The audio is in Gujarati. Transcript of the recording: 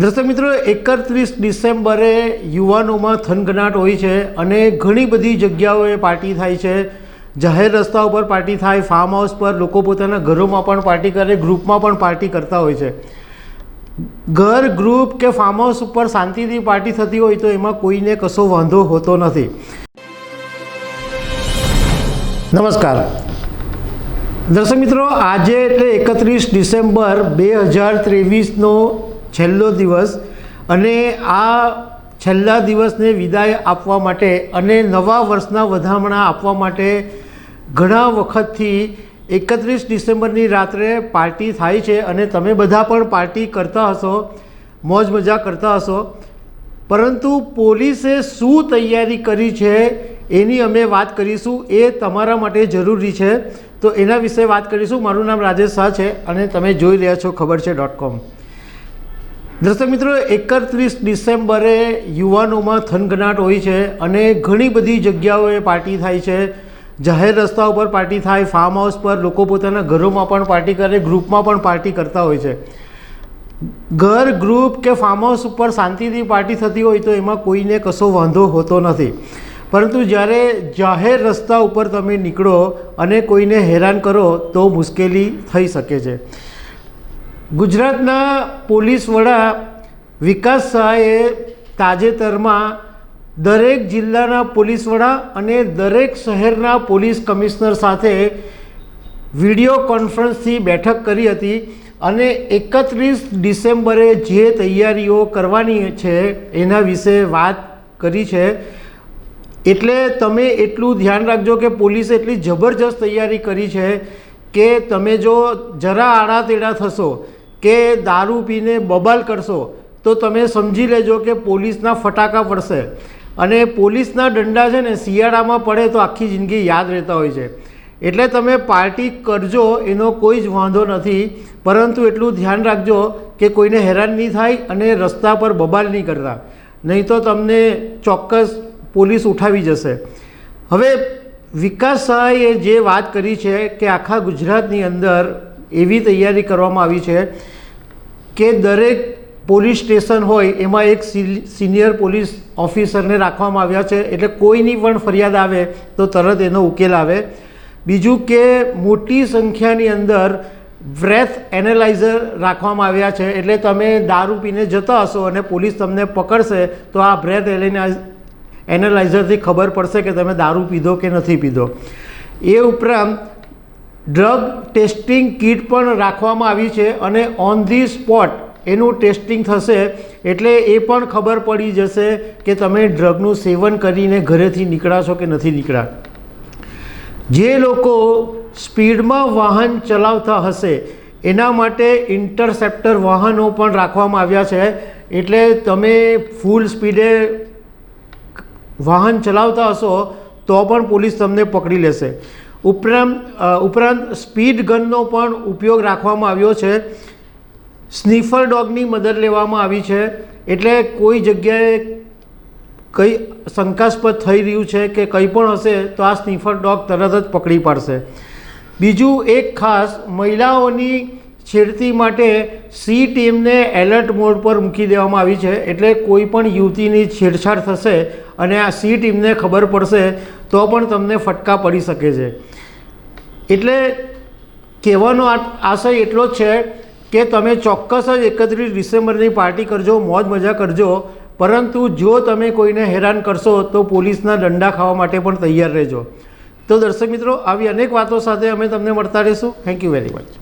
દર્શક મિત્રો, એકત્રીસ ડિસેમ્બરે યુવાનોમાં થનગનાટ હોય છે અને ઘણી બધી જગ્યાઓએ પાર્ટી થાય છે. જાહેર રસ્તા ઉપર પાર્ટી થાય ફાર્મ હાઉસ પર લોકો પોતાના ઘરોમાં પણ પાર્ટી કરે ગ્રુપમાં પણ પાર્ટી કરતા હોય છે. ઘર ગ્રુપ કે ફાર્મ હાઉસ ઉપર શાંતિથી પાર્ટી થતી હોય તો એમાં કોઈને કશો વાંધો હોતો નથી. નમસ્કાર. દર્શક મિત્રો, આજે એટલે એકત્રીસ ડિસેમ્બર બે હજાર ત્રેવીસનો છેલ્લો દિવસ અને આ છેલ્લા દિવસને વિદાય આપવા માટે અને નવા વર્ષના વધામણા આપવા માટે ઘણા વખતથી એકત્રીસ ડિસેમ્બરની રાત્રે પાર્ટી થાય છે અને તમે બધા પણ પાર્ટી કરતા હશો, મોજ મજા કરતા હશો. પરંતુ પોલીસે શું તૈયારી કરી છે એની અમે વાત કરીશું. એ તમારા માટે જરૂરી છે. તો એના વિશે વાત કરીશું. મારું નામ રાજેશ શાહ છે અને તમે જોઈ રહ્યા છો ખબર છે ડોટ કોમ. દર્શક મિત્રો, એકત્રીસ ડિસેમ્બરે યુવાનોમાં થનગનાટ હોય છે અને ઘણી બધી જગ્યાઓએ પાર્ટી થાય છે. જાહેર રસ્તા ઉપર પાર્ટી થાય ફાર્મ હાઉસ પર લોકો પોતાના ઘરોમાં પણ પાર્ટી કરે, ગ્રુપમાં પણ પાર્ટી કરતા હોય છે. ઘર, ગ્રુપ કે ફાર્મ હાઉસ ઉપર શાંતિથી પાર્ટી થતી હોય તો એમાં કોઈને કશો વાંધો હોતો નથી. પરંતુ જ્યારે જાહેર રસ્તા ઉપર તમે નીકળો અને કોઈને હેરાન કરો તો મુશ્કેલી થઈ શકે છે. ગુજરાતના પોલીસ વડા વિકાસ સહાયે તાજેતરમાં દરેક જિલ્લાના પોલીસ વડા અને દરેક શહેરના પોલીસ કમિશનર સાથે વીડિયો કોન્ફરન્સથી બેઠક કરી હતી અને એકત્રીસ ડિસેમ્બરે જે તૈયારીઓ કરવાની છે એના વિશે વાત કરી છે. એટલે તમે એટલું ધ્યાન રાખજો કે પોલીસે એટલી જબરજસ્ત તૈયારી કરી છે કે તમે જો જરા આડા તેડા થશો કે દારૂ પીને બબાલ કરશો, તો તમે સમજી લેજો કે પોલીસના ફટાકા પડશે અને પોલીસના દંડા છે ને શિયાળામાં પડે તો આખી જિંદગી યાદ રહેતા હોય છે. એટલે તમે પાર્ટી કરજો, એનો કોઈ જ વાંધો નથી. પરંતુ એટલું ધ્યાન રાખજો કે કોઈને હેરાન નહીં થાય અને રસ્તા પર બબાલ નહીં કરતા. નહીં તો તમને ચોક્કસ પોલીસ ઉઠાવી જશે. હવે વિકાસ સહાયે જે વાત કરી છે કે આખા ગુજરાતની અંદર એવી તૈયારી કરવામાં આવી છે કે દરેક પોલીસ સ્ટેશન હોય, એમાં એક સિનિયર પોલીસ ઓફિસરને રાખવામાં આવ્યા છે. એટલે કોઈની પણ ફરિયાદ આવે તો તરત એનો ઉકેલ આવે. બીજું કે મોટી સંખ્યાની અંદર બ્રેથ એનાલાઇઝર રાખવામાં આવ્યા છે. એટલે તમે દારૂ પીને જતા હશો અને પોલીસ તમને પકડશે, તો આ બ્રેથ એનાલાઇઝરથી ખબર પડશે કે તમે દારૂ પીધો કે નથી પીધો. એ ઉપરાંત ડ્રગ ટેસ્ટિંગ કીટ પણ રાખવામાં આવી છે અને ઓન ધી સ્પોટ એનું ટેસ્ટિંગ થશે એટલે એ પણ ખબર પડી જશે કે તમે ડ્રગનું સેવન કરીને ઘરેથી નીકળાશો કે નથી નીકળ્યા જે લોકો સ્પીડમાં વાહન ચલાવતા હશે, એના માટે ઇન્ટરસેપ્ટર વાહનો પણ રાખવામાં આવ્યા છે. એટલે તમે ફૂલ સ્પીડે વાહન ચલાવતા હશો, તો પણ પોલીસ તમને પકડી લેશે. ઉપરાંત ઉપરાંત સ્પીડ ગનનો પણ ઉપયોગ રાખવામાં આવ્યો છે. સ્નીફર ડોગની મદદ લેવામાં આવી છે. એટલે કોઈ જગ્યાએ કંઈ શંકાસ્પદ થઈ રહ્યું છે કે કંઈ પણ હશે, તો આ સ્નીફર ડોગ તરત જ પકડી પાડશે. બીજું એક ખાસ મહિલાઓની છેડતી માટે સી ટીમને એલર્ટ મોડ પર મૂકી દેવામાં આવી છે. એટલે કોઈ પણ યુવતીની છેડછાડ થશે અને આ સી ટીમને ખબર પડશે, તો પણ તમને ફટકા પડી શકે છે. એટલે કહેવાનો આશય એટલો જ છે કે તમે ચોક્કસ જ એકત્રીસ ડિસેમ્બરની પાર્ટી કરજો, મોજ મજા કરજો. પરંતુ જો તમે કોઈને હેરાન કરશો, તો પોલીસના દંડા ખાવા માટે પણ તૈયાર રહેજો. તો દર્શક મિત્રો, આવી અનેક વાતો સાથે અમે તમને મળતા રહીશું. Thank you very much